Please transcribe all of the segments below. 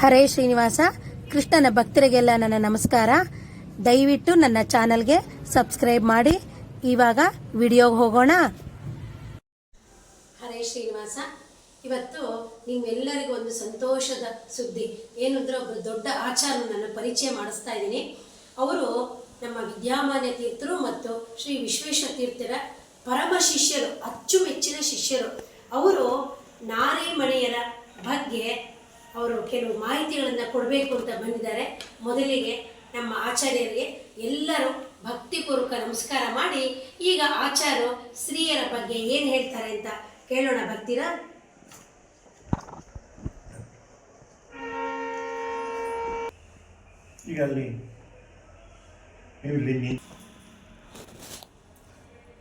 ಹರೇ ಶ್ರೀನಿವಾಸ, ಕೃಷ್ಣನ ಭಕ್ತರಿಗೆಲ್ಲ ನನ್ನ ನಮಸ್ಕಾರ. ದಯವಿಟ್ಟು ನನ್ನ ಚಾನಲ್ಗೆ ಸಬ್ಸ್ಕ್ರೈಬ್ ಮಾಡಿ. ಇವಾಗ ವಿಡಿಯೋಗೆ ಹೋಗೋಣ. ಹರೇ ಶ್ರೀನಿವಾಸ, ಇವತ್ತು ನಿಮ್ಮೆಲ್ಲರಿಗೂ ಒಂದು ಸಂತೋಷದ ಸುದ್ದಿ. ಏನಂದ್ರೆ ಅಂದ್ರೆ ಒಬ್ಬರು ದೊಡ್ಡ ಆಚಾರ ನನ್ನ ಪರಿಚಯ ಮಾಡಿಸ್ತಾ ಇದ್ದೀನಿ. ಅವರು ನಮ್ಮ ವಿದ್ಯಾಮಾನ್ಯ ತೀರ್ಥರು ಮತ್ತು ಶ್ರೀ ವಿಶ್ವೇಶ್ವರ ತೀರ್ಥರ ಪರಮ ಶಿಷ್ಯರು, ಅಚ್ಚುಮೆಚ್ಚಿನ ಶಿಷ್ಯರು. ಅವರು ನಾರಿಮಣಿಯರ ಬಗ್ಗೆ ಅವರು ಕೆಲವು ಮಾಹಿತಿಗಳನ್ನು ಕೊಡಬೇಕು ಅಂತ ಬಂದಿದ್ದಾರೆ. ಮೊದಲಿಗೆ ನಮ್ಮ ಆಚಾರ್ಯರಿಗೆ ಎಲ್ಲರೂ ಭಕ್ತಿಪೂರ್ವಕ ನಮಸ್ಕಾರ ಮಾಡಿ, ಈಗ ಆಚಾರ್ಯರು ಸ್ತ್ರೀಯರ ಬಗ್ಗೆ ಏನು ಹೇಳ್ತಾರೆ ಅಂತ ಕೇಳೋಣ, ಬರ್ತೀರಾ? ಈಗ ಅಲ್ಲಿ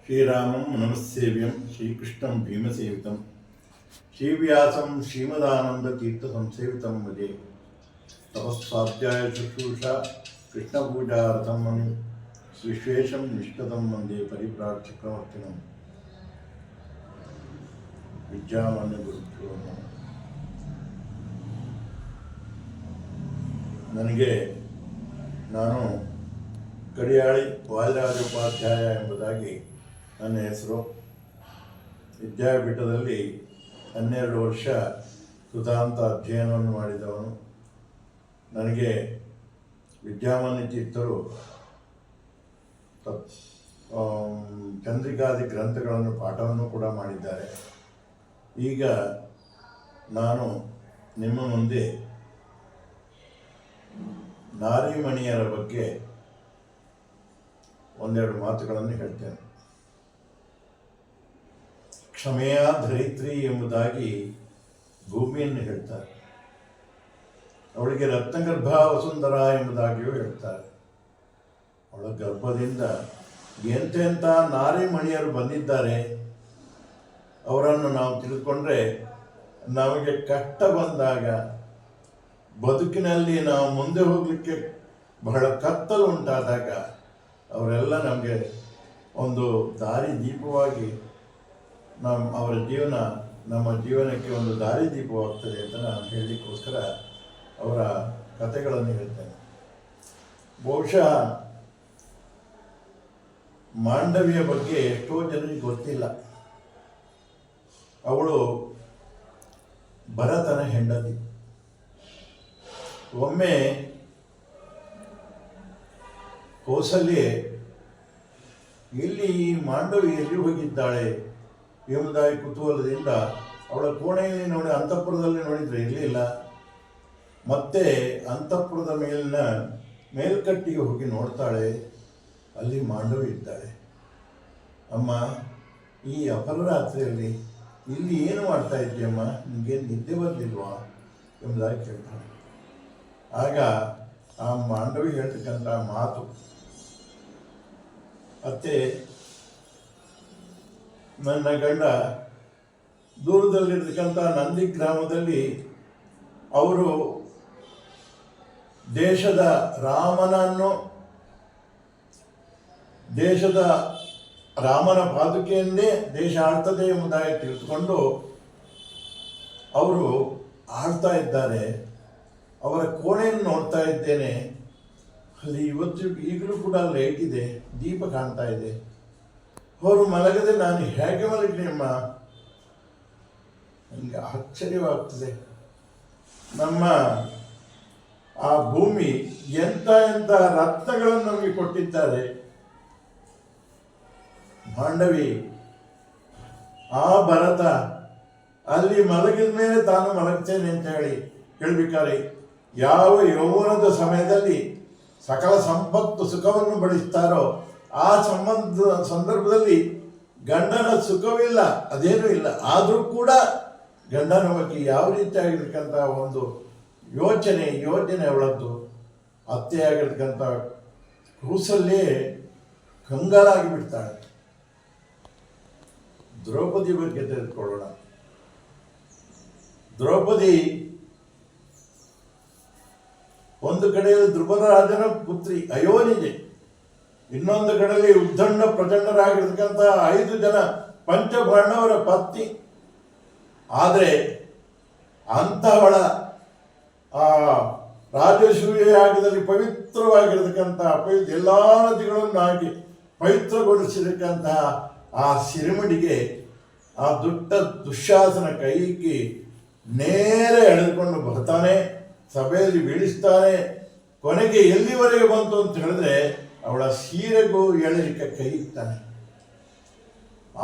ಶ್ರೀರಾಮಂ ನಮಸ್ಸೇವ್ಯಂ ಶ್ರೀಕೃಷ್ಣಂ ಭೀಮಸೇವಿತಂ. ಶ್ರೀವ್ಯಾಸಂ ಶ್ರೀಮದಾನಂದ ತೀರ್ಥ ಸಂಸೇವಿತಂ ಮದೆ ತಪಸ್ವಾಧ್ಯಾಯ ಶುಶ್ರೂಷ ಕೃಷ್ಣಪೂಜಾರಥಂ ಮನು ವಿಶ್ವೇಶಂ ನಿಷ್ಠತಂ ವಂದೇ ಪರಿಪ್ರಾಟ್ ಚಕ್ರವರ್ತಿನಂ ವಿದ್ಯಾಮಾನ್ಯ ಗುರುಭ್ಯೋ ನಮಃ ನನಗೆ ನಾನು ಕಡಿಯಾಳಿ ವಾದಿರಾಜೋಪಾಧ್ಯಾಯ ಎಂಬುದಾಗಿ ನನ್ನ ಹೆಸರು ವಿದ್ಯಾಪೀಠದಲ್ಲಿ ಹನ್ನೆರಡು ವರ್ಷ ಸುಧಾಂತ ಅಧ್ಯಯನವನ್ನು ಮಾಡಿದವನು. ನನಗೆ ವಿದ್ಯಾಮಾನ್ಯ ತೀರ್ಥರು ಚಂದ್ರಿಕಾದಿ ಗ್ರಂಥಗಳನ್ನು, ಪಾಠವನ್ನು ಕೂಡ ಮಾಡಿದ್ದಾರೆ. ಈಗ ನಾನು ನಿಮ್ಮ ಮುಂದೆ ನಾರಿಮಣಿಯರ ಬಗ್ಗೆ ಒಂದೆರಡು ಮಾತುಗಳನ್ನು ಹೇಳ್ತೇನೆ. ಕ್ಷಮೆಯ ಧರಿತ್ರಿ ಎಂಬುದಾಗಿ ಭೂಮಿಯನ್ನು ಹೇಳ್ತಾರೆ. ಅವಳಿಗೆ ರತ್ನಗರ್ಭ ವಸುಂಧರ ಎಂಬುದಾಗಿಯೂ ಹೇಳ್ತಾರೆ. ಅವಳ ಗರ್ಭದಿಂದ ಎಂತೆಂಥ ನಾರಿಮಣಿಯರು ಬಂದಿದ್ದಾರೆ, ಅವರನ್ನು ನಾವು ತಿಳಿದುಕೊಂಡ್ರೆ ನಮಗೆ ಕಷ್ಟ ಬಂದಾಗ ಬದುಕಿನಲ್ಲಿ ನಾವು ಮುಂದೆ ಹೋಗಲಿಕ್ಕೆ ಬಹಳ ಕತ್ತಲು ಉಂಟಾದಾಗ ಅವರೆಲ್ಲ ನಮಗೆ ಒಂದು ದಾರಿ ದೀಪವಾಗಿ ನಮ್ಮ ಅವರ ಜೀವನ, ನಮ್ಮ ಜೀವನಕ್ಕೆ ಒಂದು ದಾರಿ ದೀಪವಾಗ್ತದೆ ಅಂತ ನಾನು ಹೇಳಲಿಕ್ಕೋಸ್ಕರ ಅವರ ಕಥೆಗಳನ್ನು ಹೇಳ್ತೇನೆ. ಬಹುಶಃ ಮಾಂಡವಿಯ ಬಗ್ಗೆ ಎಷ್ಟೋ ಜನರಿಗೆ ಗೊತ್ತಿಲ್ಲ. ಅವಳು ಭರತನ ಹೆಂಡತಿ. ಒಮ್ಮೆ ಕೌಸಲ್ಯೆ ಇಲ್ಲಿ ಈ ಮಾಂಡವಿ ಎಲ್ಲಿ ಹೋಗಿದ್ದಾಳೆ? ಎಂಬುದಾಗಿ ಕುತೂಹಲದಿಂದ ಅವಳ ಕೋಣೆಯಲ್ಲಿ ನೋಡಿ, ಅಂತಃಪುರದಲ್ಲಿ ನೋಡಿದರೆ ಇರಲಿಲ್ಲ ಮತ್ತೆ ಅಂತಃಪುರದ ಮೇಲಿನ ಮೇಲ್ಕಟ್ಟಿಗೆ ಹೋಗಿ ನೋಡ್ತಾಳೆ. ಅಲ್ಲಿ ಮಾಂಡವಿ ಇದ್ದಾಳೆ. ಅಮ್ಮ, ಈ ಅಪರರಾತ್ರಿಯಲ್ಲಿ ಇಲ್ಲಿ ಏನು ಮಾಡ್ತಾ ಇದ್ದೀಯಮ್ಮ ನಿಮಗೆ ನಿದ್ದೆ ಬರಲಿಲ್ವಾ? ಎಂಬುದಾಗಿ ಕೇಳ್ತಾಳೆ. ಆಗ ಆ ಮಾಂಡವಿ ಹೇಳ್ತಕ್ಕಂಥ ಮಾತು, ಅತ್ತೆ ನನ್ನ ಗಂಡ ದೂರದಲ್ಲಿರ್ತಕ್ಕಂಥ ನಂದಿ ಗ್ರಾಮದಲ್ಲಿ ಅವರು ದೇಶದ ರಾಮನನ್ನು, ದೇಶದ ರಾಮನ ಪಾದುಕೆಯನ್ನೇ ದೇಶ ಆಡ್ತದೆ ಎಂಬುದಾಗಿ ತಿಳಿದುಕೊಂಡು ಅವರು ಆಡ್ತಾ ಇದ್ದಾರೆ. ಅವರ ಕೋಣೆಯನ್ನು ನೋಡ್ತಾ ಇದ್ದೇನೆ. ಅಲ್ಲಿ ಇವತ್ತು ಈಗಲೂ ಕೂಡ ಲೈಟ್ ಇದೆ, ದೀಪ ಕಾಣ್ತಾ ಇದೆ. ಅವರು ಮಲಗದೆ ನಾನು ಹೇಗೆ ಮಲಗಲಿ ಅಮ್ಮ? ನನಗೆ ಆಶ್ಚರ್ಯವಾಗ್ತದೆ. ನಮ್ಮ ಆ ಭೂಮಿ ಎಂತ ಎಂತ ರತ್ನಗಳನ್ನು ನಮಗೆ ಕೊಟ್ಟಿದ್ದಾರೆ. ಮಾಂಡವಿ ಆ ಭರತ ಅಲ್ಲಿ ಮಲಗಿದ ಮೇಲೆ ತಾನು ಮಲಗ್ತೇನೆ ಅಂತ ಹೇಳಿ ಹೇಳ್ಬೇಕಾರೆ, ಯಾವ ಯೌವನದ ಸಮಯದಲ್ಲಿ ಸಕಲ ಸಂಪತ್ತು ಸುಖವನ್ನು ಬಡಿಸ್ತಾರೋ ಆ ಸಂಬಂಧ, ಸಂದರ್ಭದಲ್ಲಿ ಗಂಡನ ಸುಖವಿಲ್ಲ, ಅದೇನೂ ಇಲ್ಲ. ಆದರೂ ಕೂಡ ಗಂಡನ ಬಗ್ಗೆ ಯಾವ ರೀತಿಯಾಗಿರ್ತಕ್ಕಂಥ ಒಂದು ಯೋಚನೆ ಯೋಚನೆ ಅವಳದ್ದು ಅತ್ತೆಯಾಗಿರ್ತಕ್ಕಂಥ ಕೂಸಲ್ಲೇ ಕಂಗಾಲಾಗಿ ಬಿಡ್ತಾಳೆ. ದ್ರೌಪದಿ ಬಗ್ಗೆ ತೆಗೆದುಕೊಳ್ಳೋಣ ದ್ರೌಪದಿ ಒಂದು ಕಡೆಯಲ್ಲಿ ಧ್ರುವರಾಜನ ಪುತ್ರಿ ಅಯೋನಿಜೆ ಇನ್ನೊಂದು ಕಡೆಯಲ್ಲಿ ಉದ್ದಂಡ ಪ್ರಚಂಡರಾಗಿರ್ತಕ್ಕಂಥ ಐದು ಜನ ಪಂಚಬಣ್ಣವರ ಪತ್ನಿ. ಆದರೆ ಅಂತಹವಳ, ಆ ರಾಜಸೂಯಾಗದಲ್ಲಿ ಪವಿತ್ರವಾಗಿರತಕ್ಕಂತಹ ಪವಿತ್ರ ಎಲ್ಲ ನದಿಗಳನ್ನು ಹಾಕಿ ಪವಿತ್ರಗೊಳಿಸಿರ್ತಕ್ಕಂತಹ ಆ ಸಿರಿಮಡಿಗೆ ಆ ದುಡ್ಡ ದುಶ್ಯಾಸನ ಕೈಕಿ ನೇರ ಎಳೆದುಕೊಂಡು ಬರ್ತಾನೆ, ಸಭೆಯಲ್ಲಿ ಬೀಳಿಸ್ತಾನೆ, ಕೊನೆಗೆ ಎಲ್ಲಿವರೆಗೆ ಬಂತು ಅಂತ ಹೇಳಿದ್ರೆ ಅವಳ ಸೀರೆಗೂ ಎಳಲಿಕ್ಕೆ ಕೈ ಇಕ್ತಾನೆ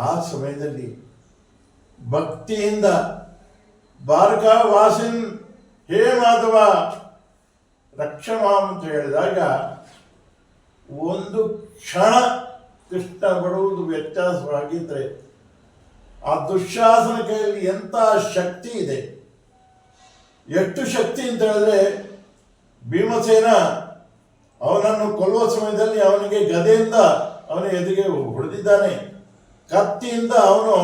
ಆ ಸಮಯದಲ್ಲಿ ಭಕ್ತಿಯಿಂದ ಬಾರಕ ವಾಸಿನ್, ಹೇ ಮಾಧವ ರಕ್ಷಮಾಂ ಅಂತ ಹೇಳಿದಾಗ ಒಂದು ಕ್ಷಣ ಕೃಷ್ಣ ಬಡುವುದು ವ್ಯತ್ಯಾಸವಾಗಿದ್ದರೆ ಆ ದುಶ್ಯಾಸನ ಕೈಯಲ್ಲಿ ಎಂಥ ಶಕ್ತಿ ಇದೆ? ಎಷ್ಟು ಶಕ್ತಿ ಅಂತ ಹೇಳಿದ್ರೆ ಭೀಮಸೇನ ಅವನನ್ನು ಕೊಲ್ಲುವ ಸಮಯದಲ್ಲಿ ಅವನಿಗೆ ಗದೆಯಿಂದ ಅವನ ಎದುರಿಗೆ ಹೊಡೆದಿದ್ದಾನೆ. ಕತ್ತಿಯಿಂದ ಅವನು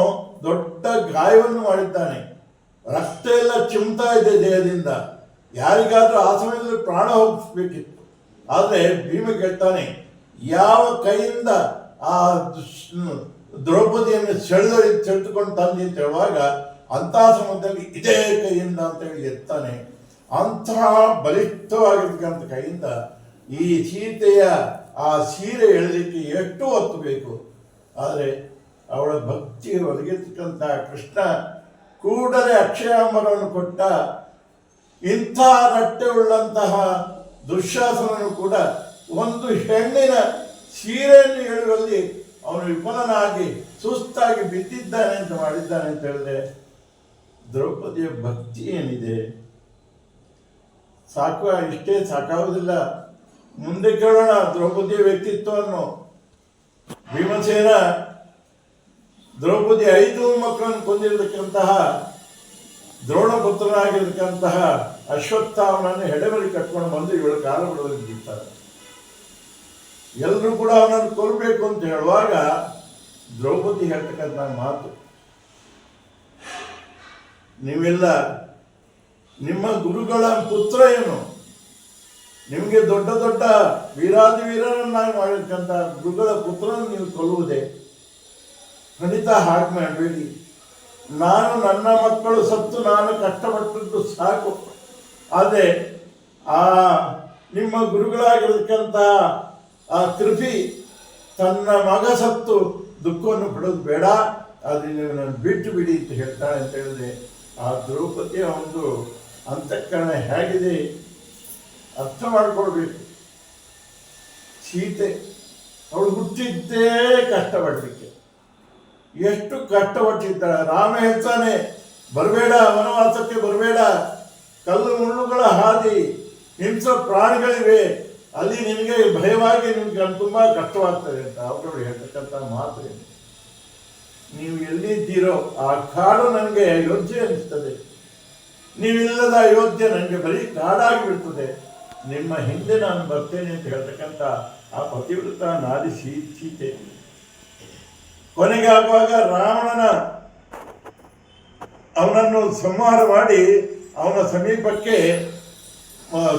ದೊಡ್ಡ ಗಾಯವನ್ನು ಮಾಡಿದ್ದಾನೆ. ರಕ್ತ ಎಲ್ಲ ಚಿಮ್ತಾ ಇದೆ ದೇಹದಿಂದ ಯಾರಿಗಾದ್ರೂ ಆ ಸಮಯದಲ್ಲಿ ಪ್ರಾಣ ಹೋಗಿಸ್ಬೇಕಿತ್ತು. ಆದರೆ ಭೀಮ ಕೇಳ್ತಾನೆ, ಯಾವ ಕೈಯಿಂದ ಆ ದ್ರೌಪದಿಯನ್ನು ಸೆಳೆದ ಸೆಳೆದುಕೊಂಡು ತಂದಿ ಅಂತ ಹೇಳುವಾಗ ಅಂತಹ ಸಮಯದಲ್ಲಿ ಇದೇ ಕೈಯಿಂದ ಅಂತ ಹೇಳಿ ಎತ್ತಾನೆ. ಅಂತಹ ಬಲಿಷ್ಠವಾಗಿರ್ತಕ್ಕಂಥ ಕೈಯಿಂದ ಈ ಸೀತೆಯ ಆ ಸೀರೆ ಎಳಲಿಕ್ಕೆ ಎಷ್ಟು ಹೊತ್ತು ಬೇಕು. ಆದರೆ ಅವಳ ಭಕ್ತಿ ಒದಗಿರ್ತಕ್ಕಂಥ ಕೃಷ್ಣ ಕೂಡಲೇ ಅಕ್ಷಯಾಂಬರವನ್ನು ಕೊಟ್ಟ ಇಂಥ ರಟ್ಟೆ ಉಳ್ಳಂತಹ ದುಶ್ಯಾಸನನು ಕೂಡ ಒಂದು ಹೆಣ್ಣಿನ ಸೀರೆಯನ್ನು ಹೇಳುವಲ್ಲಿ ಅವನು ವಿಫಲನಾಗಿ, ಸುಸ್ತಾಗಿ ಬಿದ್ದಿದ್ದಾನೆ ಅಂತ ಮಾಡಿದ್ದಾನೆ ಅಂತ ಹೇಳಿದ್ರೆ ದ್ರೌಪದಿಯ ಭಕ್ತಿ ಏನಿದೆ? ಸಾಕು, ಇಷ್ಟೇ ಸಾಕಾಗುವುದಿಲ್ಲ. ಮುಂದೆ ಕೇಳೋಣ ದ್ರೌಪದಿಯ ವ್ಯಕ್ತಿತ್ವವನ್ನು. ಭೀಮಸೇನ ದ್ರೌಪದಿ ಐದು ಮಕ್ಕಳನ್ನು ಕೊಂದಿರತಕ್ಕಂತಹ, ದ್ರೋಣಪುತ್ರನಾಗಿರ್ತಕ್ಕಂತಹ ಅಶ್ವತ್ಥಾಮನನ್ನು ಹೆಡೆಮರಿ ಕಟ್ಕೊಂಡು ಬಂದು ಇವಳ ಕಾಲ ಬಿಡೋದಕ್ಕೆ ಎಲ್ಲರೂ ಕೂಡ ಅವನನ್ನು ಕೊಲ್ಲಬೇಕು ಅಂತ ಹೇಳುವಾಗ ದ್ರೌಪದಿ ಹೇಳ್ತಕ್ಕಂಥ ಮಾತು, ನೀವೆಲ್ಲ ನಿಮ್ಮ ಗುರುಗಳ ಪುತ್ರ ಏನು? ನಿಮಗೆ ದೊಡ್ಡ ದೊಡ್ಡ ವೀರಾದಿ ವೀರರನ್ನಾಗಿ ಮಾಡಿರ್ತಕ್ಕಂಥ ಗುರುಗಳ ಪುತ್ರನ ನೀವು ಕೊಲ್ಲುವುದೇ? ಖಂಡಿತ ಹಾಗೆ ಮಾಡಬೇಡಿ. ನಾನು ನನ್ನ ಮಕ್ಕಳು ಸತ್ತು ನಾನು ಕಷ್ಟಪಟ್ಟದ್ದು ಸಾಕು. ಆದರೆ ಆ ನಿಮ್ಮ ಗುರುಗಳಾಗಿರ್ತಕ್ಕಂಥ ಆ ತೃಪಿ ತನ್ನ ಮಗ ಸತ್ತು ದುಃಖವನ್ನು ಬಿಡೋದು ಬೇಡ. ಆದರೆ ನೀವು ನಾನು ಬಿಟ್ಟು ಬಿಡಿ ಅಂತ ಹೇಳ್ತಾಳೆ ಅಂತ ಹೇಳಿದೆ ಆ ದ್ರೌಪದಿಯ ಒಂದು ಅಂತಃಕರಣ ಹೇಗಿದೆ? ಅರ್ಥ ಮಾಡ್ಕೊಳ್ಬೇಕು ಸೀತೆ, ಅವಳು ಹುಟ್ಟಿದ್ದೇ ಕಷ್ಟಪಡಲಿಕ್ಕೆ. ಎಷ್ಟು ಕಷ್ಟಪಟ್ಟಿದ್ದಾಳೆ ರಾಮ ಹೇಳ್ತಾನೆ, ಬರಬೇಡ, ವನವಾಸಕ್ಕೆ ಬರಬೇಡ. ಕಲ್ಲು ಮುಳ್ಳುಗಳ ಹಾದಿ, ಹಿಂಸ ಪ್ರಾಣಿಗಳಿವೆ. ಅಲ್ಲಿ ನಿನಗೆ ಭಯವಾಗಿ ನಿಮ್ಗೆ ತುಂಬ ಕಷ್ಟವಾಗ್ತದೆ ಅಂತ ಅವರು ಹೇಳ್ತಕ್ಕಂಥ ಮಾತು ನೀವು ಎಲ್ಲಿದ್ದೀರೋ ಆ ಕಾಡು ನನಗೆ ಅಯೋಧ್ಯೆ ಅನಿಸ್ತದೆ ನೀವಿಲ್ಲದ ಅಯೋಧ್ಯೆ ನನಗೆ ಬರೀ ಕಾಡಾಗಿ ಬಿಡ್ತದೆ ನಿಮ್ಮ ಹಿಂದೆ ನಾನು ಬರ್ತೇನೆ ಅಂತ ಹೇಳ್ತಕ್ಕಂಥ ಆ ಪತಿವ್ರತ ನಾದಿ ಸೀತೆ. ಕೊನೆಗೆ ಆಗುವಾಗ ರಾವಣನ ಅವನನ್ನು ಸಂಹಾರ ಮಾಡಿ ಅವನ ಸಮೀಪಕ್ಕೆ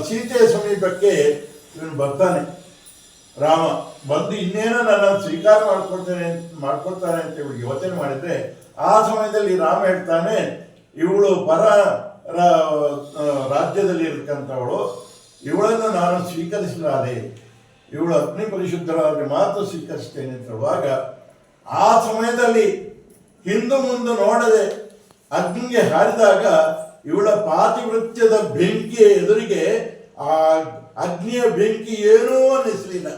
ಸೀತೆಯ ಸಮೀಪಕ್ಕೆ ಇವನು ಬರ್ತಾನೆ. ರಾಮ, ಬಂದು ಇನ್ನೇನೋ ನನ್ನ ಸ್ವೀಕಾರ ಮಾಡ್ಕೊಳ್ತೇನೆ ಮಾಡ್ಕೊಳ್ತಾನೆ ಅಂತ ಇವಳು ಯೋಚನೆ ಮಾಡಿದ್ರೆ, ಆ ಸಮಯದಲ್ಲಿ ರಾಮ ಹೇಳ್ತಾನೆ, ಇವಳು ಪರ ರಾಜ್ಯದಲ್ಲಿ ಇರ್ತಕ್ಕಂಥವಳು ಇವಳನ್ನು ನಾನು ಸ್ವೀಕರಿಸಲಾರೆ ಇವಳು ಅಗ್ನಿ ಪರಿಶುದ್ಧರಾಗಿ ಮಾತ್ರ ಸ್ವೀಕರಿಸ್ತೇನೆ ಅಂತ ಹೇಳುವಾಗ, ಆ ಸಮಯದಲ್ಲಿ ಹಿಂದು ಮುಂದೆ ನೋಡದೆ ಅಗ್ನಿಗೆ ಹಾರಿದಾಗ ಇವಳ ಪಾತಿವೃತ್ಯದ ಬೆಂಕಿಯ ಎದುರಿಗೆ ಆ ಅಗ್ನಿಯ ಬೆಂಕಿ ಏನೂ ಅನ್ನಿಸಲಿಲ್ಲ.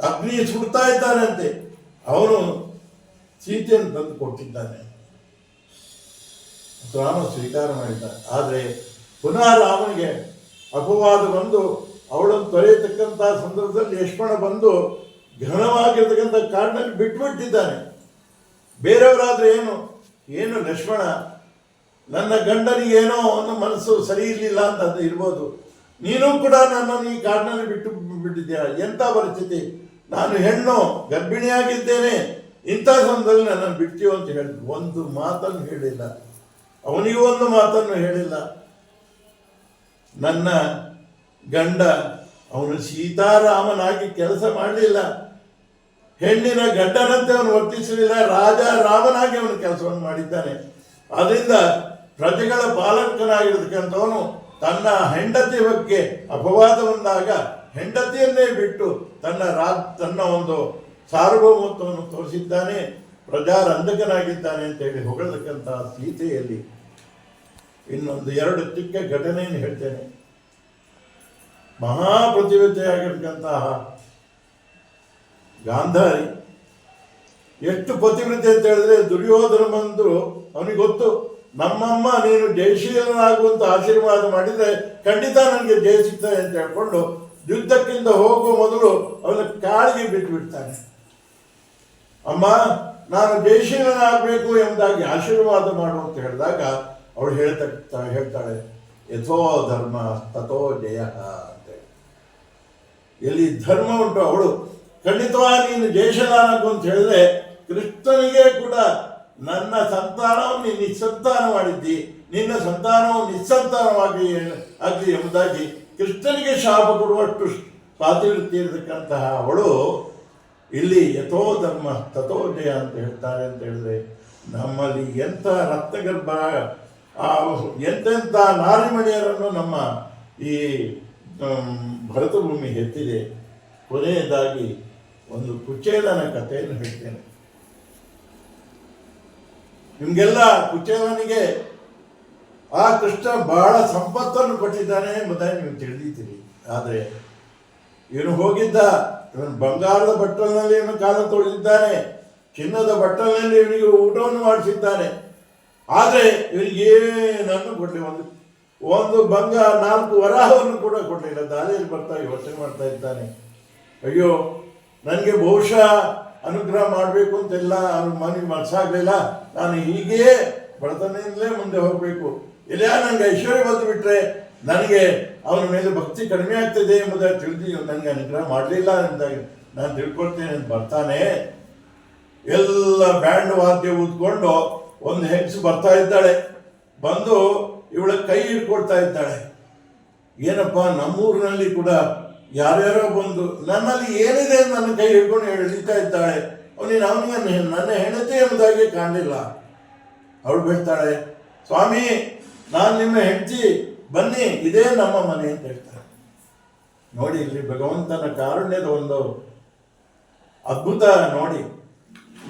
ಅಗ್ನಿ ಸುಡ್ತಾ ಇದ್ದಾನಂತೆ. ಅವನು ಸೀತೆಯನ್ನು ತಂದು ಕೊಟ್ಟಿದ್ದಾನೆ. ರಾಮ ಸ್ವೀಕಾರ ಮಾಡಿದ್ದ ಆದರೆ ಪುನಃ ರಾಮನಿಗೆ ಅಪವಾದ ಬಂದು ಅವಳನ್ನು ತೊರೆಯತಕ್ಕಂಥ ಸಂದರ್ಭದಲ್ಲಿ ಲಕ್ಷ್ಮಣ ಬಂದು ಘನವಾಗಿರ್ತಕ್ಕಂಥ ಕಾಡಿನಲ್ಲಿ ಬಿಟ್ಟುಬಿಟ್ಟಿದ್ದಾನೆ ಬೇರೆಯವರಾದ್ರೆ ಏನು? ಏನು ಲಕ್ಷ್ಮಣ, ನನ್ನ ಗಂಡನಿಗೆ ಏನೋ ಒಂದು ಮನಸ್ಸು ಸರಿ ಇರಲಿಲ್ಲ ಅಂತ ಇರ್ಬೋದು. ನೀನು ಕೂಡ ನನ್ನನ್ನು ಈ ಕಾಡಿನಲ್ಲಿ ಬಿಟ್ಟು ಬಿಟ್ಟಿದ್ದೀಯ. ಎಂಥ ಪರಿಸ್ಥಿತಿ? ನಾನು ಹೆಣ್ಣು, ಗರ್ಭಿಣಿಯಾಗಿದ್ದೇನೆ. ಇಂಥ ಸಂದರ್ಭದಲ್ಲಿ ನನ್ನನ್ನು ಬಿಡ್ತೀಯೋ ಅಂತ ಹೇಳಿದ್ರು. ಒಂದು ಮಾತನ್ನು ಹೇಳಿಲ್ಲ. ಅವನಿಗೂ ಒಂದು ಮಾತನ್ನು ಹೇಳಿಲ್ಲ. ನನ್ನ ಗಂಡ, ಅವನು ಸೀತಾರಾಮನಾಗಿ ಕೆಲಸ ಮಾಡಲಿಲ್ಲ. ಹೆಣ್ಣಿನ ಗಂಡನಂತೆ ಅವನು ವರ್ತಿಸಲಿಲ್ಲ. ರಾಜ ರಾಮನಾಗಿ ಅವನು ಕೆಲಸವನ್ನು ಮಾಡಿದ್ದಾನೆ. ಅದರಿಂದ ಪ್ರಜೆಗಳ ಪಾಲಕನಾಗಿರ್ತಕ್ಕಂಥವನು ತನ್ನ ಹೆಂಡತಿ ಬಗ್ಗೆ ಅಪವಾದ ಬಂದಾಗ ಹೆಂಡತಿಯನ್ನೇ ಬಿಟ್ಟು ತನ್ನ ರಾ, ತನ್ನ ಒಂದು ಸಾರ್ವಭೌಮತ್ವವನ್ನು ತೋರಿಸಿದ್ದಾನೆ. ಪ್ರಜಾರಂಜಕನಾಗಿದ್ದಾನೆ ಅಂತ ಹೇಳಿ ಹೊಗಳತಕ್ಕಂತಹ ಸೀತೆಯಲ್ಲಿ ಇನ್ನೊಂದು ಎರಡು ಚಿಕ್ಕ ಘಟನೆಯನ್ನು ಹೇಳ್ತೇನೆ. ಮಹಾಪ್ರತಿಭತೆಯಾಗಿರ್ತಕ್ಕಂತಹ ಗಾಂಧಾರಿ ಎಷ್ಟು ಪತಿವ್ರತೆ ಅಂತ ಹೇಳಿದ್ರೆ ದುರ್ಯೋಧನ ಬಂದು ಅವನಿಗೆ ಗೊತ್ತು, ನಮ್ಮಮ್ಮ, ನೀನು ಜಯಶೀಲನಾಗುವಂತ ಆಶೀರ್ವಾದ ಮಾಡಿದ್ರೆ ಖಂಡಿತ ನನಗೆ ಜಯ ಸಿಗ್ತದೆ ಅಂತ ಹೇಳ್ಕೊಂಡು ಯುದ್ಧಕ್ಕಿಂತ ಹೋಗುವ ಮೊದಲು ಅವನ ಕಾಳಿಗೆ ಬಿಟ್ಟು ಬಿಡ್ತಾನೆ. ಅಮ್ಮ, ನಾನು ಜಯಶೀಲನಾಗಬೇಕು ಎಂಬುದಾಗಿ ಆಶೀರ್ವಾದ ಮಾಡು ಅಂತ ಹೇಳಿದಾಗ ಅವಳು ಹೇಳ್ತಾ ಹೇಳ್ತಾಳೆ, ಯಥೋ ಧರ್ಮ, ತಥೋ ಜಯ ಅಂತೇಳಿ ಎಲ್ಲಿ ಧರ್ಮ ಉಂಟು ಅವಳು, ಖಂಡಿತವಾಗಿ ನೀನು ಜಯಶಲಾನಕು ಅಂತ ಹೇಳಿದ್ರೆ, ಕೃಷ್ಣನಿಗೆ ಕೂಡ ನನ್ನ ಸಂತಾನವು ನೀನು ನಿಸ್ಸಂತಾನ ಮಾಡಿದ್ದಿ, ನಿನ್ನ ಸಂತಾನವು ನಿಸ್ಸಂತಾನವಾಗಿ ಆಗಲಿ ಎಂಬುದಾಗಿ ಕೃಷ್ಣನಿಗೆ ಶಾಪ ಕೊಡುವಷ್ಟು ಸ್ವಾತಂತ್ರ್ಯ ಇರತಕ್ಕಂತಹ ಅವಳು, ಇಲ್ಲಿ ಯಥೋ ಧರ್ಮ, ತಥೋ ಜಯ ಅಂತ ಹೇಳ್ತಾರೆ ಅಂತ ಹೇಳಿದ್ರೆ, ನಮ್ಮಲ್ಲಿ ಎಂಥ ರಕ್ತಗರ್ಭ ಎಂತೆಂಥ ನಾರಿಮಣಿಯರನ್ನು ನಮ್ಮ ಈ ಭರತಭೂಮಿ ಹೆತ್ತಿದೆ. ಕೊನೆಯದಾಗಿ ಒಂದು ಕುಚೇಲನ ಕಥೆಯನ್ನು ಹೇಳ್ತೇನೆ. ನಿಮಗೆಲ್ಲ ಕುಚೇಲನಿಗೆ ಆ ಕೃಷ್ಣ ಬಹಳ ಸಂಪತ್ತನ್ನು ಕೊಟ್ಟಿದ್ದಾನೆ ಎಂಬುದಾಗಿ ನೀವು ತಿಳಿದಿದ್ದೀರಿ. ಆದರೆ ಇವನು ಹೋಗಿದ್ದ, ಇವನು ಬಂಗಾರದ ಬಟ್ಟಲಿನಲ್ಲಿ ಇವನು ಕಾಲ ತೊಳೆದಿದ್ದಾನೆ, ಚಿನ್ನದ ಬಟ್ಟಲಿನಲ್ಲಿ ಇವನಿಗೆ ಊಟವನ್ನು ಮಾಡಿಸಿದ್ದಾನೆ. ಆದರೆ ಇವರಿಗೆ ಏನನ್ನು ಕೊಡಲಿ, ಒಂದು ಒಂದು ಭಂಗ ನಾಲ್ಕು ವರಾಹವನ್ನು ಕೂಡ ಕೊಡಲಿಲ್ಲ. ದಾರಿಯಲ್ಲಿ ಬರ್ತಾ ಯೋಚನೆ ಮಾಡ್ತಾ ಇದ್ದಾನೆ. ಅಯ್ಯೋ, ನನಗೆ ಬಹುಶಃ ಅನುಗ್ರಹ ಮಾಡಬೇಕು ಅಂತೆಲ್ಲ ಅವ್ನ ಮನೆಗೆ ಮನಸ್ಸಾಗಲಿಲ್ಲ ನಾನು ಹೀಗೇ ಬಡತನದಿಂದಲೇ ಮುಂದೆ ಹೋಗಬೇಕು. ಇಲ್ಲ ನನಗೆ ಐಶ್ವರ್ಯ ಬಂದು ಬಿಟ್ಟರೆ ನನಗೆ ಅವನ ಮೇಲೆ ಭಕ್ತಿ ಕಡಿಮೆ ಆಗ್ತದೆ ಎಂಬುದಾಗಿ ತಿಳಿದು ನನಗೆ ಅನುಗ್ರಹ ಮಾಡಲಿಲ್ಲ ಎಂದಾಗಿ ನಾನು ತಿಳ್ಕೊಳ್ತೇನೆ ಬರ್ತಾನೆ. ಎಲ್ಲ ಬ್ಯಾಂಡ್ ವಾದ್ಯ ಊದ್ಕೊಂಡು ಒಂದು ಹೆಂಗಸು ಬರ್ತಾ ಇದ್ದಾಳೆ. ಬಂದು ಇವಳ ಕೈ ಹಿಡ್ಕೊಳ್ತಾ ಇದ್ದಾಳೆ. ಏನಪ್ಪ, ನಮ್ಮೂರಿನಲ್ಲಿ ಕೂಡ ಯಾರ್ಯಾರೋ ಬಂದು ನನ್ನಲ್ಲಿ ಏನಿದೆ ನನ್ನ ಕೈ ಹಿಡ್ಕೊಂಡು ಎಳಿತಾ ಇದ್ದಾಳೆ. ಅವನಿಗೆ ಅವನಿಗೆ ನನ್ನ ಹೆಂಡತಿ ಎಂಬುದಾಗಿ ಕಾಣಲಿಲ್ಲ. ಅವಳು ಬೀಳ್ತಾಳೆ ಸ್ವಾಮಿ, ನಾನು ನಿಮ್ಮ ಹೆಂಡತಿ. ಬನ್ನಿ, ಇದೇ ನಮ್ಮ ಮನೆ ಅಂತ ಹೇಳ್ತಾಳೆ. ನೋಡಿ, ಇಲ್ಲಿ ಭಗವಂತನ ಕಾರುಣ್ಯದ ಒಂದು ಅದ್ಭುತ ನೋಡಿ.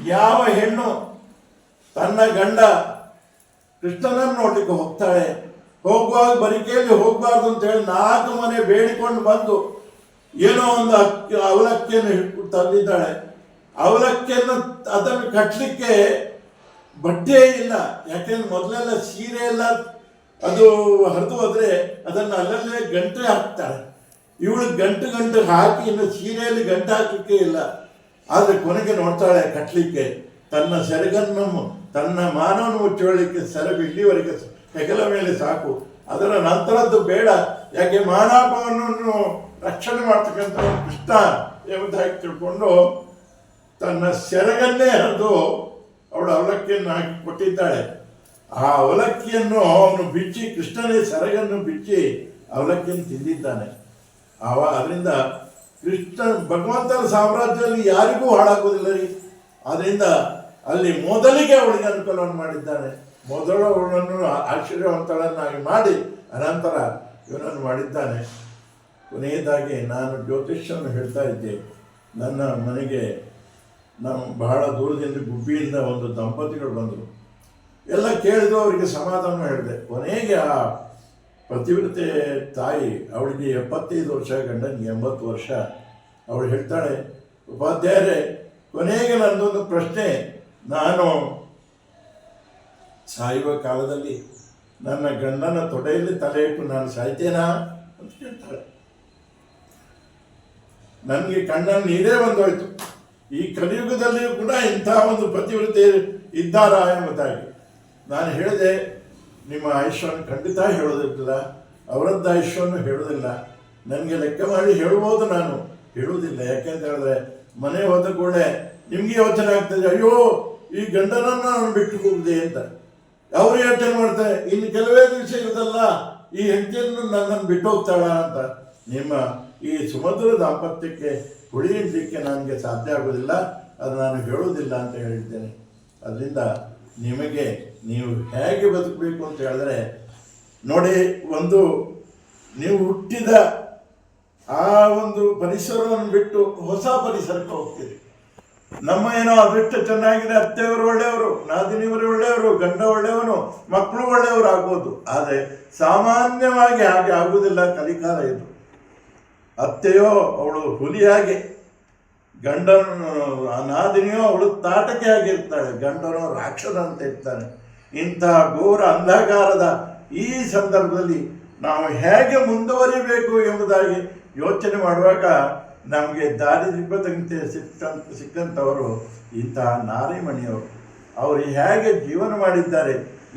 ಯಾವ ಹೆಣ್ಣು ತನ್ನ ಗಂಡ ಕೃಷ್ಣನನ್ನು ನೋಡ್ಲಿಕ್ಕೆ ಹೋಗ್ತಾಳೆ. ಹೋಗುವಾಗ ಬರಿಕೆಯಲ್ಲಿ ಹೋಗಬಾರ್ದು ಅಂತ ಹೇಳಿ ನಾಲ್ಕು ಮನೆ ಬೇಡಿಕೊಂಡು ಬಂದು ಏನೋ ಒಂದು ಅಕ್ಕಿ ಅವಲಕ್ಕಿಯನ್ನು ತಂದಿದ್ದಾಳೆ. ಅವಲಕ್ಕಿಯನ್ನು ಅದನ್ನು ಕಟ್ಟಲಿಕ್ಕೆ ಬಟ್ಟೆ ಇಲ್ಲ. ಯಾಕೆಂದ್ರೆ ಮೊದಲೆಲ್ಲ ಸೀರೆ ಎಲ್ಲ ಅದು ಹರಿದು ಹೋದ್ರೆ ಅದನ್ನು ಅಲ್ಲಲ್ಲೇ ಗಂಟೆ ಹಾಕ್ತಾಳೆ. ಇವಳು ಗಂಟು ಗಂಟು ಹಾಕಿ ಇನ್ನು ಸೀರೆಯಲ್ಲಿ ಗಂಟು ಹಾಕಲಿಕ್ಕೆ ಇಲ್ಲ. ಆದರೆ ಕೊನೆಗೆ ನೋಡ್ತಾಳೆ ಕಟ್ಟಲಿಕ್ಕೆ ತನ್ನ ಸೆರಗನ್ನು ತನ್ನ ಮಾನವನ್ನು ಮುಚ್ಚೋಳಿಕ್ಕೆ ಸೆರಗು ಇಲ್ಲಿವರೆಗೆ ಹೆಗಲ ಮೇಲೆ ಸಾಕು. ಅದರ ನಂತರದ್ದು ಬೇಡ. ಯಾಕೆ ಮಾನಾಪವನ್ನು ರಕ್ಷಣೆ ಮಾಡ್ತಕ್ಕಂಥ ಕೃಷ್ಣ ಎಂಬುದಾಗಿ ತಿಳ್ಕೊಂಡು ತನ್ನ ಸೆರಗನ್ನೇ ಹರಿದು ಅವಳು ಅವಲಕ್ಕಿಯನ್ನು ಹಾಕಿ ಕೊಟ್ಟಿದ್ದಾಳೆ. ಆ ಅವಲಕ್ಕಿಯನ್ನು ಅವನು ಬಿಚ್ಚಿ ಕೃಷ್ಣನೇ ಸೆರಗನ್ನು ಬಿಚ್ಚಿ ಅವಲಕ್ಕಿಯನ್ನು ತಿಂದಿದ್ದಾನೆ. ಅವ ಅದರಿಂದ ಕೃಷ್ಣ ಭಗವಂತನ ಸಾಮ್ರಾಜ್ಯದಲ್ಲಿ ಯಾರಿಗೂ ಹಾಳಾಗೋದಿಲ್ಲ ರೀ. ಅದರಿಂದ ಅಲ್ಲಿ ಮೊದಲಿಗೆ ಅವಳಿಗೆ ಅನುಕೂಲವನ್ನು ಮಾಡಿದ್ದಾನೆ ಮೊದಲು ಅವಳನ್ನು ಆಶ್ಚರ್ಯವಂತಳನ್ನಾಗಿ ಮಾಡಿ, ಅನಂತರ ಇವನನ್ನು ಮಾಡಿದ್ದಾನೆ. ಕೊನೆಯದಾಗಿ ನಾನು ಜ್ಯೋತಿಷ್ಯನ್ನು ಹೇಳ್ತಾ ಇದ್ದೆ, ನನ್ನ ಮನೆಗೆ ನಾವು ಬಹಳ ದೂರದಿಂದ ಗುಬ್ಬಿಯಿಂದ ಒಂದು ದಂಪತಿಗಳು ಬಂದರು. ಎಲ್ಲ ಕೇಳಿದ್ರು, ಅವರಿಗೆ ಸಮಾಧಾನ ಹೇಳಿದೆ. ಕೊನೆಗೆ ಆ ಪತಿವ್ರತೆ ತಾಯಿ, ಅವಳಿಗೆ ಎಪ್ಪತ್ತೈದು ವರ್ಷ, ಗಂಡನಿಗೆ ಎಂಬತ್ತು ವರ್ಷ. ಅವಳು ಹೇಳ್ತಾಳೆ, ಉಪಾಧ್ಯಾಯರೇ, ಕೊನೆಗೆ ನನ್ನದೊಂದು ಪ್ರಶ್ನೆ. ನಾನು ಸಾಯುವ ಕಾಲದಲ್ಲಿ ನನ್ನ ಗಂಡನ ತೊಡೆಯಲ್ಲಿ ತಲೆ ಇಟ್ಟು ನಾನು ಸಾಯ್ತೇನಾ ಅಂತ ಕೇಳ್ತಾಳೆ ನನಗೆ ಕಣ್ಣನ್ನು ನೀರೇ ಬಂದೋಯ್ತು. ಈ ಕಲಿಯುಗದಲ್ಲಿಯೂ ಕೂಡ ಇಂಥ ಒಂದು ಪ್ರತಿವೃತ್ತಿ ಇದ್ದಾರಾ ಎಂಬುದಾಗಿ. ನಾನು ಹೇಳಿದೆ, ನಿಮ್ಮ ಆಯುಷ್ಯವನ್ನು ಖಂಡಿತ ಹೇಳೋದಿಲ್ಲ ಅವರದ್ದು ಆಯುಷ್ಯವನ್ನು ಹೇಳೋದಿಲ್ಲ ನನಗೆ ಲೆಕ್ಕ ಮಾಡಿ ಹೇಳ್ಬೋದು ನಾನು ಹೇಳುವುದಿಲ್ಲ. ಯಾಕೆಂತ ಹೇಳಿದ್ರೆ, ಮನೆ ಹೋದ ಕೂಡಲೇ ನಿಮಗೆ ಯೋಚನೆ ಆಗ್ತದೆ, ಅಯ್ಯೋ ಈ ಗಂಡನನ್ನ ನಾನು ಬಿಟ್ಟು ಹೋಗಿದೆ ಅಂತ. ಅವರು ಯೋಚನೆ ಮಾಡ್ತಾರೆ, ಇನ್ನು ಕೆಲವೇ ದಿವಸ ಇರೋದಲ್ಲ ಈ ಹೆಂಡತಿಯನ್ನು ನನ್ನನ್ನು ಬಿಟ್ಟು ಹೋಗ್ತಾಳ ಅಂತ. ನಿಮ್ಮ ಈ ಸುಮಧುರ ದಾಂಪತ್ಯಕ್ಕೆ ಉಳಿಯಲಿಕ್ಕೆ ನನಗೆ ಸಾಧ್ಯ ಆಗೋದಿಲ್ಲ ಅದು ನಾನು ಹೇಳೋದಿಲ್ಲ ಅಂತ ಹೇಳಿದ್ದೇನೆ. ಅದರಿಂದ ನಿಮಗೆ ನೀವು ಹೇಗೆ ಬದುಕಬೇಕು ಅಂತ ಹೇಳಿದ್ರೆ, ನೋಡಿ, ಒಂದು ನೀವು ಹುಟ್ಟಿದ ಆ ಒಂದು ಪರಿಸರವನ್ನು ಬಿಟ್ಟು ಹೊಸ ಪರಿಸರಕ್ಕೆ ಹೋಗ್ತೀರಿ. ನಮ್ಮ ಏನೋ ಅದೃಷ್ಟ ಚೆನ್ನಾಗಿದೆ, ಅತ್ತೆಯವರು ಒಳ್ಳೆಯವರು, ನಾದಿನಿಯವರು ಒಳ್ಳೆಯವರು, ಗಂಡ ಒಳ್ಳೆಯವನು, ಮಕ್ಕಳು ಒಳ್ಳೆಯವರು ಆಗ್ಬೋದು. ಆದರೆ ಸಾಮಾನ್ಯವಾಗಿ ಹಾಗೆ ಆಗುವುದಿಲ್ಲ ಕಲಿಕಾಲ ಇದು. ಅತ್ತೆಯೋ, ಅವಳು ಹುಲಿಯಾಗಿ, ಗಂಡನು ನಾದಿನಿಯೋ, ಅವಳು ತಾಟಕೆ ಆಗಿರ್ತಾಳೆ, ಗಂಡನೋ ರಾಕ್ಷಸ ಅಂತ ಇರ್ತಾನೆ. ಇಂತಹ ಘೋರ ಅಂಧಕಾರದ ಈ ಸಂದರ್ಭದಲ್ಲಿ ನಾವು ಹೇಗೆ ಮುಂದುವರಿಬೇಕು ಎಂಬುದಾಗಿ ಯೋಚನೆ ಮಾಡುವಾಗ ನಮಗೆ ದಾರಿ ದೀಪದಂತೆ ಸಿಕ್ಕಂತ ಸಿಕ್ಕಂಥವರು ಇಂತಹ ನಾರಿಮಣಿಯವರು. ಅವರು ಹೇಗೆ ಜೀವನ ಮಾಡಿದ್ದಾರೆ?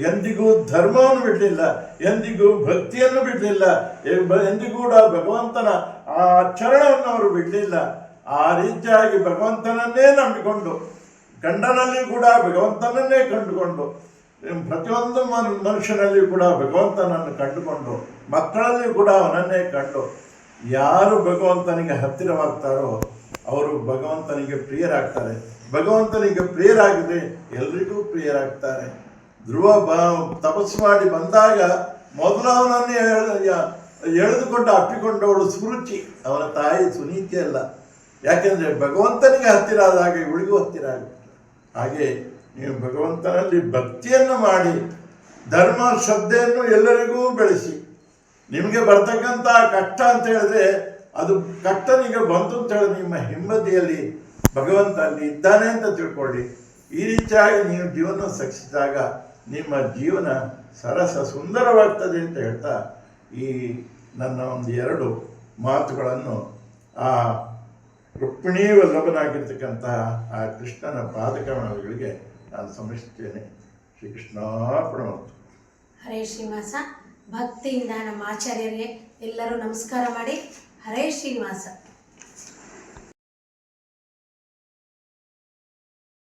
ಎಂದಿಗೂ ಧರ್ಮವನ್ನು ಬಿಡಲಿಲ್ಲ, ಎಂದಿಗೂ ಭಕ್ತಿಯನ್ನು ಬಿಡಲಿಲ್ಲ ಎಂದಿಗೂ ಕೂಡ ಭಗವಂತನ ಆ ಚರಣವನ್ನು ಅವರು ಬಿಡಲಿಲ್ಲ. ಆ ರೀತಿಯಾಗಿ ಭಗವಂತನನ್ನೇ ನಂಬಿಕೊಂಡು, ಗಂಡನಲ್ಲಿ ಕೂಡ ಭಗವಂತನನ್ನೇ ಕಂಡುಕೊಂಡು, ಪ್ರತಿಯೊಂದು ಮನುಷ್ಯನಲ್ಲಿಯೂ ಮನುಷ್ಯನಲ್ಲಿ ಕೂಡ ಭಗವಂತನನ್ನು ಕಂಡುಕೊಂಡು, ಮಕ್ಕಳಲ್ಲಿ ಕೂಡ ಅವನನ್ನೇ ಕಂಡು ಯಾರು ಭಗವಂತನಿಗೆ ಹತ್ತಿರವಾಗ್ತಾರೋ ಅವರು ಭಗವಂತನಿಗೆ ಪ್ರಿಯರಾಗ್ತಾರೆ. ಭಗವಂತನಿಗೆ ಪ್ರಿಯರಾಗದೆ ಎಲ್ರಿಗೂ ಪ್ರಿಯರಾಗ್ತಾರೆ. ಧ್ರುವ ಬ ತಪಸ್ಸು ಮಾಡಿ ಬಂದಾಗ ಮೊದಲು ಅವನನ್ನೇ ಎಳೆ- ಎಳೆದುಕೊಂಡು ಅಪ್ಪಿಕೊಂಡವಳು ಸುರುಚಿ. ಅವನ ತಾಯಿ ಸುನೀತಿ ಅಲ್ಲ. ಯಾಕೆಂದರೆ ಭಗವಂತನಿಗೆ ಹತ್ತಿರ ಆದಾಗ ಇವಳಿಗೂ ಹತ್ತಿರ ಆಗುತ್ತೆ. ಹಾಗೆ ನೀವು ಭಗವಂತನಲ್ಲಿ ಭಕ್ತಿಯನ್ನು ಮಾಡಿ ಧರ್ಮ ಶ್ರದ್ಧೆಯನ್ನು ಎಲ್ಲರಿಗೂ ಬೆಳೆಸಿ. ನಿಮಗೆ ಬರ್ತಕ್ಕಂಥ ಕಷ್ಟ ಅಂತ ಹೇಳಿದ್ರೆ ಅದು ಕಷ್ಟ ನಿಮಗೆ ಬಂತು ಅಂತ ಹೇಳಿದ್ರೆ ನಿಮ್ಮ ಹಿಮ್ಮತಿಯಲ್ಲಿ ಭಗವಂತ ಅಲ್ಲಿ ಇದ್ದಾನೆ ಅಂತ ತಿಳ್ಕೊಳ್ಳಿ. ಈ ರೀತಿಯಾಗಿ ನೀವು ಜೀವನ ಸಕ್ಷಿಸಿದಾಗ ನಿಮ್ಮ ಜೀವನ ಸರಸ ಸುಂದರವಾಗ್ತದೆ ಅಂತ ಹೇಳ್ತಾ ಈ ನನ್ನ ಒಂದು ಎರಡು ಮಾತುಗಳನ್ನು ಆ ರುಕ್ಮಿಣೀ ವಲ್ಲಭನಾಗಿರ್ತಕ್ಕಂತಹ ಆ ಕೃಷ್ಣನ ಪಾದಕಮಗಳಿಗೆ ನಾನು ಸಮಿಸ್ತೇನೆ ಶ್ರೀಕೃಷ್ಣಾರ್ಪಣ ಹರೇ ಶ್ರೀನಿವಾಸ ಭಕ್ತಿಯಿಂದ ನಮ್ಮ ಆಚಾರ್ಯರಿಗೆ ಎಲ್ಲರೂ ನಮಸ್ಕಾರ ಮಾಡಿ. ಹರೇ ಶ್ರೀನಿವಾಸ.